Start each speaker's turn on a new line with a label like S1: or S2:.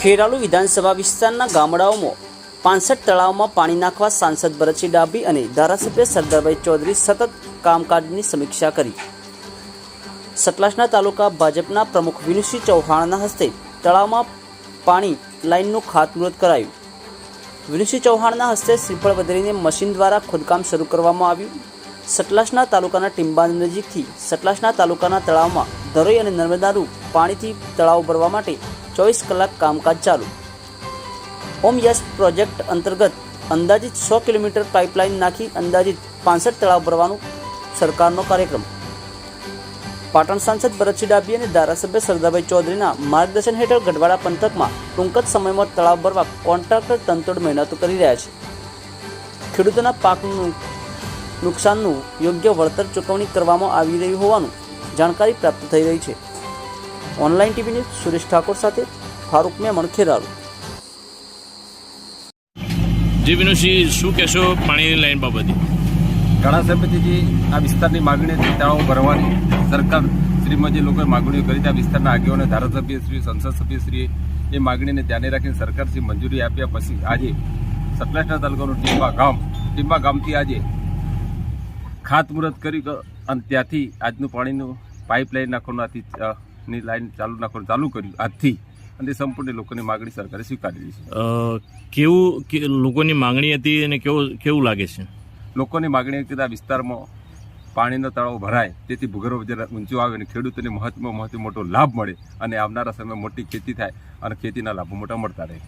S1: ખેરાલુ વિધાનસભા વિસ્તારના ગામડાઓમાં પાંસઠ તળાવમાં પાણી નાખવા સાંસદ ભરતસિંહ ડાભી અને ધારાસભ્ય સરદારભાઈ ચૌધરી સતત કામકાજની સમીક્ષા કરી. સતલાસના તાલુકા ભાજપના પ્રમુખ વિનુસિંહ ચૌહાણના હસ્તે તળાવમાં પાણી લાઇનનું ખાતમુહૂર્ત કરાયું. વિનુસિંહ ચૌહાણના હસ્તે શ્રીફળ વધરીને મશીન દ્વારા ખોદકામ શરૂ કરવામાં આવ્યું. સતલાસના તાલુકાના ટિંબાન નજીકથી સતલાસના તાલુકાના તળાવમાં ધરોઈ અને નર્મદાનું પાણીથી તળાવ ભરવા માટે ચોવીસ કલાક કામકાજ ચાલુ. ઓમ યશ પ્રોજેક્ટ અંતર્ગત અંદાજિત સો કિલોમીટર પાઇપલાઇન નાખી અંદાજિત પાંસઠ તળાવ ભરવાનું સરકારનો કાર્યક્રમ. પાટણ સાંસદ ભરતસિંહ ડાભી અને ધારાસભ્ય સરદારભાઈ ચૌધરીના માર્ગદર્શન હેઠળ ગઢવાડા પંથકમાં ટૂંક જ સમયમાં તળાવ ભરવા કોન્ટ્રાક્ટર તંતોડ મહેનતો કરી રહ્યા છે. ખેડૂતોના પાકનું નુકસાનનું યોગ્ય વળતર ચૂકવણી કરવામાં આવી રહ્યું હોવાનું જાણકારી પ્રાપ્ત થઈ રહી છે. Online TV news Suresh Thakor સાથે ફારૂક મેમણ ખેરાલુ.
S2: જી વિનુસિંહ શું કહેશો પાણીની લાઈન બાબતે?
S3: ઘણા સમિતિજી આ વિસ્તારની માગણી હતી ભરવાની સરકાર શ્રીમાં જે લોકોએ માગણીઓ કરી આ વિસ્તારના આગેવાનો ધારાસભ્ય શ્રી સંસદ સભ્યશ્રીએ એ માગણીને ધ્યાને રાખીને સરકાર શ્રી મંજૂરી આપ્યા પછી આજે સતલાસના તાલુકાનું ટીંબા ગામ ટીંબા ગામથી આજે ખાતમુહૂર્ત કરી અને ત્યાંથી આજનું પાણીનું પાઇપલાઇન નાખવાનું આથી ની લાઈન ચાલુ નાખવાનું ચાલુ કર્યું આજથી. અને સંપૂર્ણ લોકોની માગણી સરકારે સ્વીકારી છે.
S2: કેવું કે લોકોની માંગણી હતી અને કેવું કેવું લાગે છે?
S3: લોકોની માગણી હતી આ વિસ્તારમાં પાણીનો તળાવ ભરાય તેથી ભૂગર્ભ જરા ઊંચું આવે અને ખેડૂતોને મહત્વમાં મહત્વ મોટો લાભ મળે અને આવનારા સમયમાં મોટી ખેતી થાય અને ખેતીના લાભો મોટા મળતા રહે.